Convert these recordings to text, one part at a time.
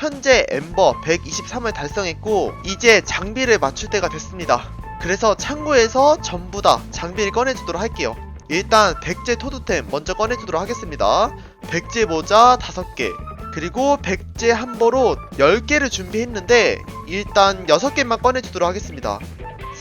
현재 엠버 123을 달성했고 이제 장비를 맞출 때가 됐습니다. 그래서 창고에서 전부 다 장비를 꺼내주도록 할게요. 일단 백제 토두템 먼저 꺼내주도록 하겠습니다. 백제 모자 5개 그리고 백제 한보로 10개를 준비했는데 일단 6개만 꺼내주도록 하겠습니다.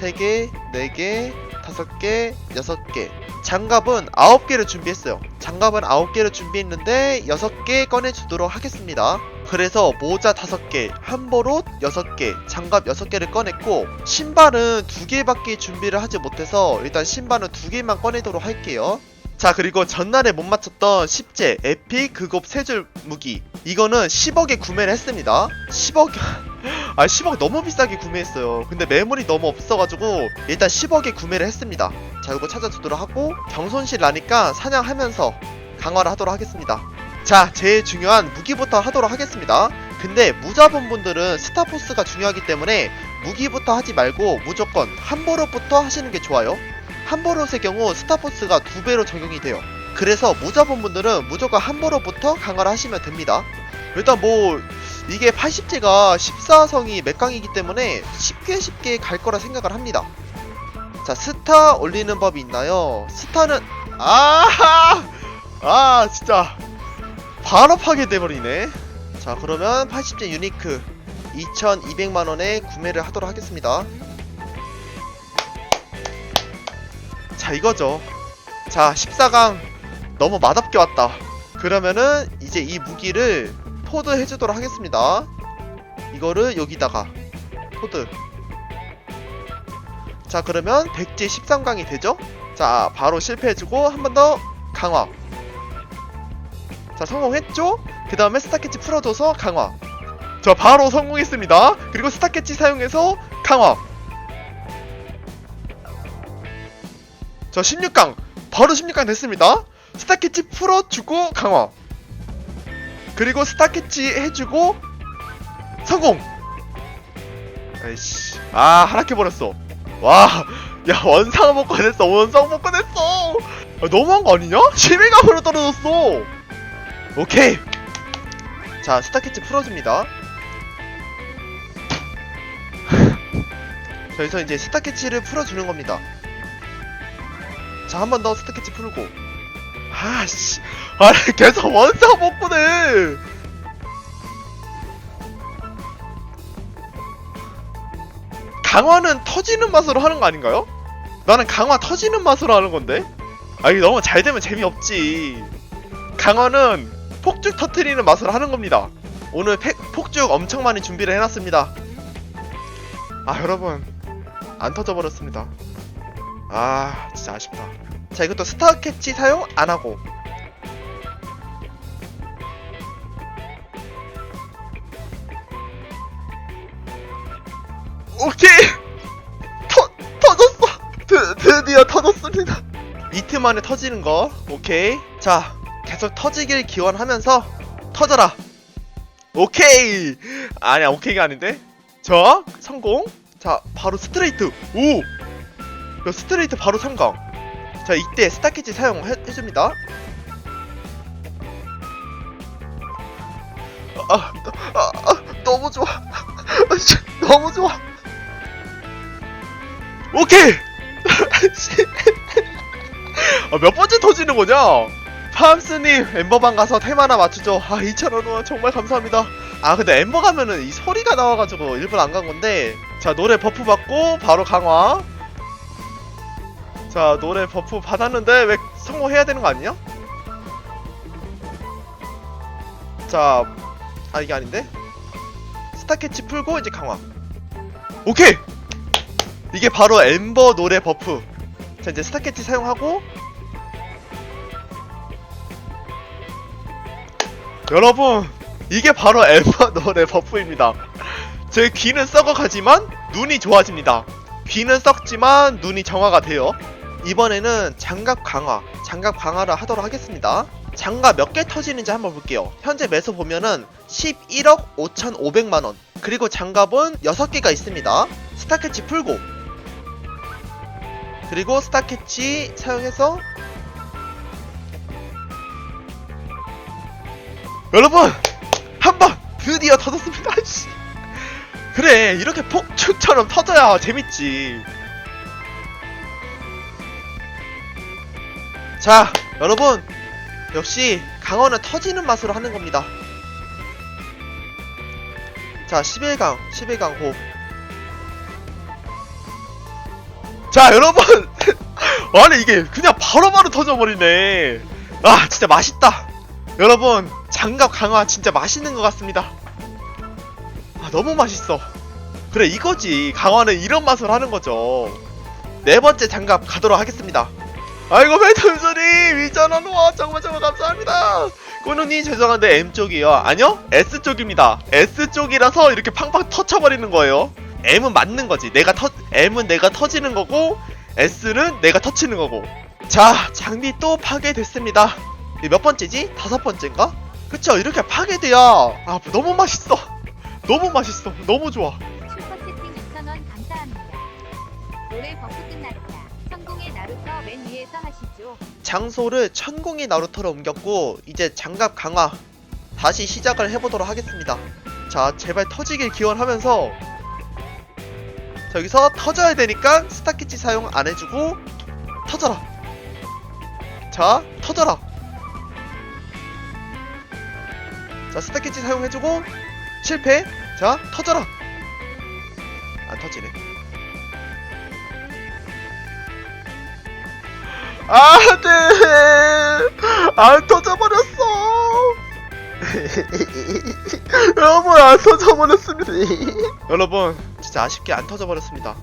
3개, 4개, 5개, 6개 장갑은 9개를 준비했어요. 장갑은 9개를 준비했는데 6개 꺼내주도록 하겠습니다. 그래서 모자 5개, 한보로 6개, 장갑 6개를 꺼냈고 신발은 2개밖에 준비를 하지 못해서 일단 신발은 2개만 꺼내도록 할게요. 자 그리고 전날에 못 맞췄던 10제 에픽 극업 세줄 무기. 이거는 10억에 구매를 했습니다. 10억 아 10억 너무 비싸게 구매했어요. 근데 매물이 너무 없어가지고 일단 10억에 구매를 했습니다. 자 이거 찾아주도록 하고 경손실 나니까 사냥하면서 강화를 하도록 하겠습니다 자 제일 중요한 무기부터 하도록 하겠습니다 근데 무자본 분들은 스타포스가 중요하기 때문에 무기부터 하지 말고 무조건 한보로부터 하시는 게 좋아요 한버롯의 경우 스타포스가 두 배로 적용이 돼요. 그래서 무자본 분들은 무조건 한버롯부터 강화를 하시면 됩니다. 일단 뭐 이게 80제가 14성이 맥강이기 때문에 쉽게 쉽게 갈 거라 생각을 합니다. 자 스타 올리는 법이 있나요? 스타는 아, 아 진짜 바로 파괴돼버리네. 자 그러면 80제 유니크 2,200만원에 구매를 하도록 하겠습니다. 자 이거죠. 자 14강 너무 맛없게 왔다. 그러면은 이제 이 무기를 포드 해주도록 하겠습니다. 이거를 여기다가 포드. 자 그러면 백제 13강이 되죠? 자 바로 실패해주고 한 번 더 강화 자 성공했죠? 그 다음에 스타캐치 풀어줘서 강화. 자 바로 성공했습니다. 그리고 스타캐치 사용해서 강화. 자 16강. 바로 16강 됐습니다. 스타캐치 풀어주고 강화. 그리고 스타캐치 해주고 성공. 아이씨. 아 하락해버렸어. 와야 원상 먹고 됐어 원상 먹고 됐어. 아, 너무한 거 아니냐? 11강으로 떨어졌어 오케이 자 스타캐치 풀어줍니다 자, 여기서 이제 스타캐치를 풀어주는 겁니다 자, 한 번 더 스타캐치 풀고. 아씨. 아, 계속 원사 먹고네. 강화는 터지는 맛으로 하는 거 아닌가요? 나는 강화 터지는 맛으로 하는 건데. 아, 이게 너무 잘 되면 재미없지. 강화는 폭죽 터트리는 맛으로 하는 겁니다. 오늘 팩, 폭죽 엄청 많이 준비를 해놨습니다. 아, 여러분. 안 터져버렸습니다. 아 진짜 아쉽다 자 이것도 스타캐치 사용 안 하고 오케이 터, 터졌어 드, 드디어 터졌습니다 이틀 만에 터지는 거 오케이 자 계속 터지길 기원하면서 터져라 오케이 아니야 오케이가 아닌데 자 성공 자 바로 스트레이트 오 야, 스트레이트 바로 성강. 자, 이때 스타캐치 사용해줍니다. 아, 아, 아, 아, 너무 좋아. 너무 좋아. 오케이! 씨. 아, 몇 번째 터지는 거냐? 파암스님, 엠버방 가서 템 하나 맞추죠. 아, 2,000원 정말 감사합니다. 아, 근데 엠버 가면은 이 소리가 나와가지고 일부러 안 간 건데. 자, 노래 버프 받고 바로 강화. 자 노래 버프 받았는데 왜 성공해야 되는 거 아니야? 자, 아 이게 아닌데? 스타캐치 풀고 이제 강화. 오케이. 이게 바로 엠버 노래 버프. 자 이제 스타캐치 사용하고 여러분 이게 바로 노래 버프입니다. 제 귀는 썩어가지만 눈이 좋아집니다. 귀는 썩지만 눈이 정화가 돼요. 이번에는 장갑 강화, 장갑 강화를 하도록 하겠습니다. 장갑 몇 개 터지는지 한번 볼게요. 현재 매수 보면은 11억 5,500만원. 그리고 장갑은 6개가 있습니다. 스타캐치 풀고. 그리고 스타캐치 사용해서 여러분! 한 번 드디어 터졌습니다 씨. 그래 이렇게 폭죽처럼 터져야 재밌지 자 여러분 역시 강화는 터지는 맛으로 하는 겁니다 자 11강 11강 호. 자 여러분 아니 이게 그냥 바로바로 터져버리네 아 진짜 맛있다 여러분 장갑 강화 진짜 맛있는 것 같습니다. 아 너무 맛있어. 그래 이거지. 강화는 이런 맛으로 하는 거죠. 네 번째 장갑 가도록 하겠습니다. 아이고 배틀소님 위전원 와 정말 정말 감사합니다. 꾸누님 죄송한데 M쪽이요. 아니요 S쪽입니다. S쪽이라서 이렇게 팡팡 터쳐버리는 거예요. M은 맞는 거지. 내가 터 M은 내가 터지는 거고 S는 내가 터치는 거고. 자 장비 또 파괴됐습니다. 이몇 번째지? 다섯 번째인가? 그쵸? 이렇게 파괴돼야. 아 너무 맛있어. 너무 맛있어. 너무 좋아. 슈퍼채팅 2,000원 감사합니다. 올해 버프 끝났다. 성공의 나루터 맨 위에서 하시죠. 장소를 천공이 나루터로 옮겼고 이제 장갑 강화. 다시 시작을 해보도록 하겠습니다. 자 제발 터지길 기원하면서. 자 여기서 터져야 되니까 스타키치 사용 안 해주고 터져라. 자 터져라 자 스타키치 사용해주고 실패 자 터져라 안 터지네 아, 네. 안 터져버렸어. 여러분, 안 터져버렸습니다. 여러분, 진짜 아쉽게 안 터져버렸습니다.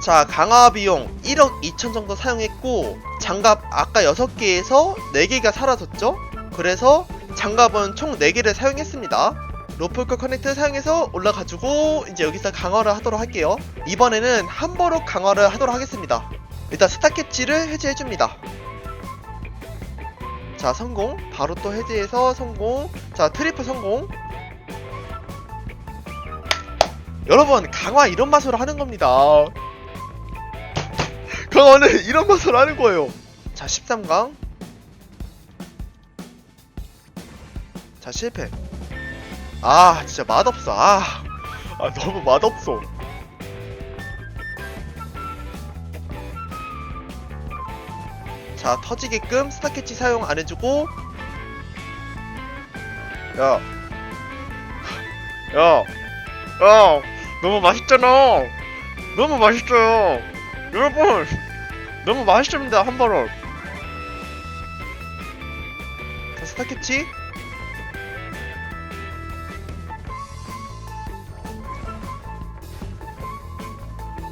자, 강화 비용 1억 2천 정도 사용했고, 장갑 아까 6개에서 4개가 사라졌죠? 그래서 장갑은 총 4개를 사용했습니다. 로플컬 커넥트 사용해서 올라가지고 이제 여기서 강화를 하도록 할게요. 이번에는 함버로 강화를 하도록 하겠습니다. 일단 스타캐치를 해제해줍니다. 자, 성공. 바로 또 해제해서 성공. 자, 트리플 성공. 여러분, 강화 이런 맛으로 하는 겁니다. 강화는 이런 맛으로 하는 거예요. 자, 13강. 자, 실패. 아, 진짜 맛없어. 아, 아 너무 맛없어. 자 터지게끔 스타캐치 사용 안 해주고 야. 야. 야. 너무 맛있잖아. 너무 맛있어요. 여러분. 너무 맛있습니다. 한 번은. 자, 스타캐치.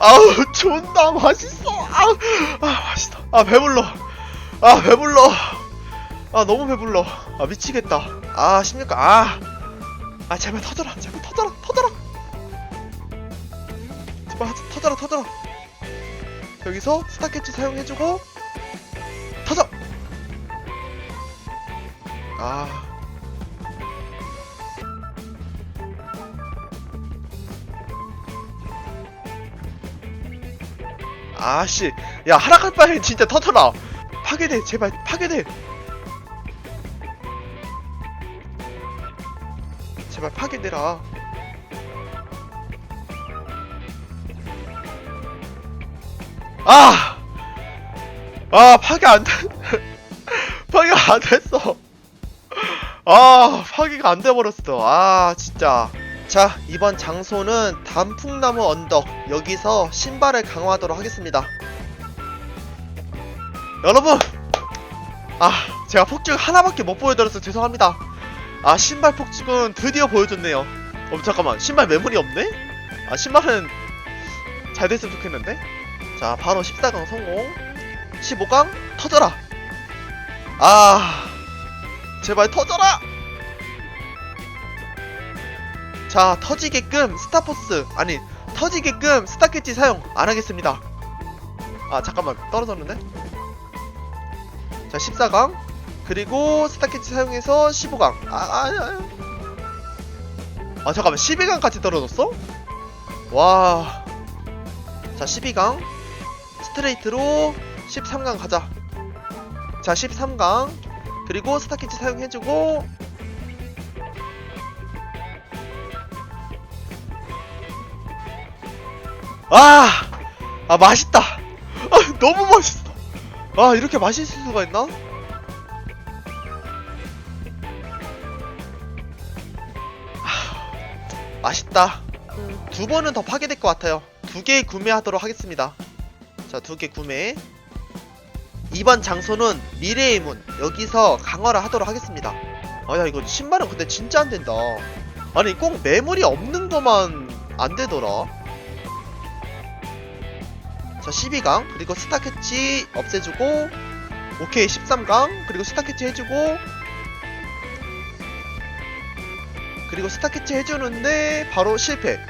아우, 존나 맛있어. 아우, 아, 맛있다. 아, 배불러. 아 배불러. 아 너무 배불러. 아 미치겠다. 아 16강. 아, 아 제발 터져라. 제발 터져라. 터져라. 제발 하- 터져라 터져라. 여기서 스타캐치 사용해주고 터져. 아 아씨. 야 하락할 바엔 진짜 터져라. 파괴돼 제발. 파괴돼. 제발 파괴되라. 아! 아 파괴 안 돼. 파괴 안 됐어. 아 파괴가 안 돼버렸어. 아 진짜 자 이번 장소는 단풍나무 언덕. 여기서 신발을 강화하도록 하겠습니다. 여러분! 아 제가 폭죽 하나밖에 못 보여드려서 죄송합니다. 아 신발 폭죽은 드디어 보여줬네요. 어 잠깐만. 신발 매물이 없네? 아 신발은 잘 됐으면 좋겠는데? 자 바로 14강 성공. 15강 터져라! 아 제발 터져라 자 터지게끔 스타포스 아니 터지게끔 스타캐치 사용 안 하겠습니다. 아 잠깐만 떨어졌는데? 자 14강 그리고 스타캐치 사용해서 15강. 아, 아, 아, 아 잠깐만 12강까지 떨어졌어? 와. 자 12강 스트레이트로 13강 가자. 자 13강 그리고 스타캐치 사용해주고 아, 아 맛있다. 아, 너무 맛있어. 아 이렇게 맛있을 수가 있나? 하, 맛있다. 두 번은 더 파괴될 것 같아요. 두 개 구매하도록 하겠습니다. 자, 두 개 구매. 이번 장소는 미래의 문. 여기서 강화를 하도록 하겠습니다. 아, 야, 이거 신발은 근데 진짜 안 된다. 아니, 꼭 매물이 없는 것만 안 되더라. 자, 12강. 그리고 스타캐치 없애주고. 오케이, 13강. 그리고 스타캐치 해주고. 그리고 스타캐치 해주는데, 바로 실패.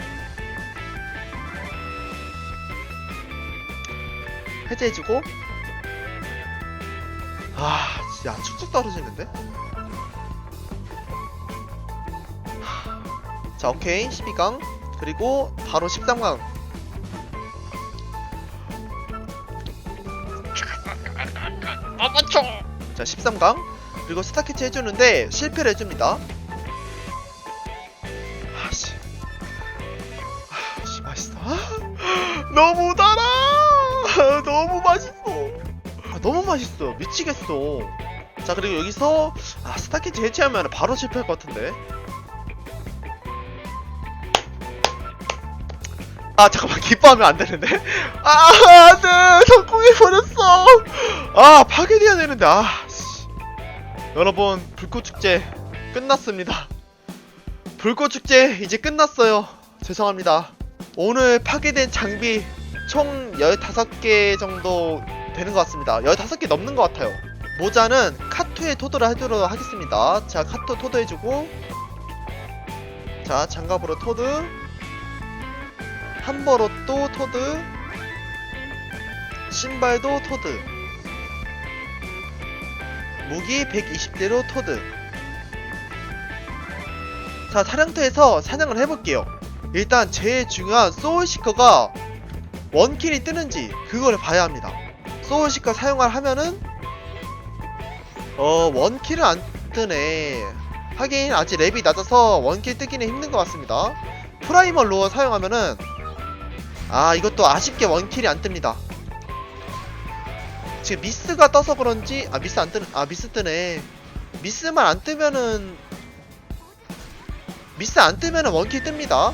해제해주고. 아, 야, 축축 떨어지는데? 자, 오케이. 12강. 그리고 바로 13강. 자, 13강. 그리고 스타 캐치 해주는데 실패를 해줍니다. 아씨. 아씨, 맛있어. 아, 너무 달아! 아, 너무 맛있어. 아, 너무 맛있어. 미치겠어. 자, 그리고 여기서, 아, 스타 캐치 해체하면 바로 실패할 것 같은데. 아 잠깐만 기뻐하면 안 되는데? 아 안돼! 성공해 버렸어! 아 파괴돼야 되는데 아 씨. 여러분 불꽃 축제 끝났습니다. 불꽃 축제 이제 끝났어요. 죄송합니다. 오늘 파괴된 장비 총 15개 정도 되는 것 같습니다. 15개 넘는 것 같아요. 모자는 카투에 토도를 해주도록 하겠습니다. 자 카투 토도 해주고 자 장갑으로 토드 함버로 또 토드 신발도 토드 무기 120대로 토드. 자 사냥터에서 사냥을 해볼게요. 일단 제일 중요한 소울시커가 원킬이 뜨는지 그걸 봐야 합니다. 소울시커 사용을 하면은 어 원킬은 안 뜨네. 하긴 아직 랩이 낮아서 원킬 뜨기는 힘든 것 같습니다. 프라이머 로어 사용하면은 아 이것도 아쉽게 원킬이 안 뜹니다. 지금 미스가 떠서 그런지 아 미스 안 뜨는 아 미스 뜨네. 미스만 안 뜨면은 미스 안 뜨면은 원킬 뜹니다.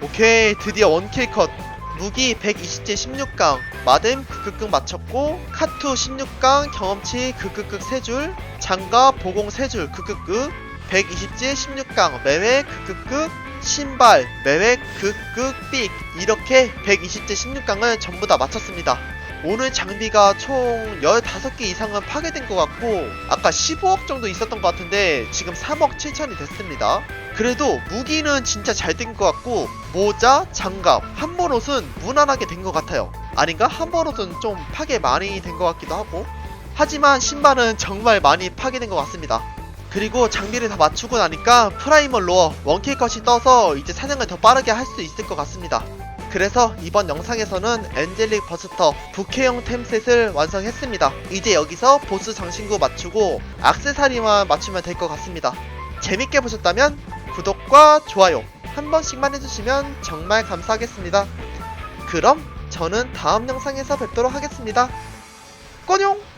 오케이 드디어 원킬 컷. 무기 120제 16강. 마뎀 극극극 맞췄고 카투 16강 경험치 극극극 3줄 장갑 보공 3줄 극극극 120제 16강 매매 극극극 신발, 매획, 극극, 삑 이렇게 120제 16강을 전부 다 마쳤습니다. 오늘 장비가 총 15개 이상은 파괴된 것 같고 아까 15억 정도 있었던 것 같은데 지금 3억 7천이 됐습니다. 그래도 무기는 진짜 잘 된 것 같고 모자, 장갑, 한번옷은 무난하게 된 것 같아요. 아닌가? 한번옷은 좀 파괴 많이 된 것 같기도 하고 하지만 신발은 정말 많이 파괴된 것 같습니다. 그리고 장비를 다 맞추고 나니까 프라이머 로어 원킬 컷이 떠서 이제 사냥을 더 빠르게 할 수 있을 것 같습니다. 그래서 이번 영상에서는 엔젤릭 버스터 부캐형 템셋을 완성했습니다. 이제 여기서 보스 장신구 맞추고 악세사리만 맞추면 될 것 같습니다. 재밌게 보셨다면 구독과 좋아요 한 번씩만 해주시면 정말 감사하겠습니다. 그럼 저는 다음 영상에서 뵙도록 하겠습니다. 꼬뇽!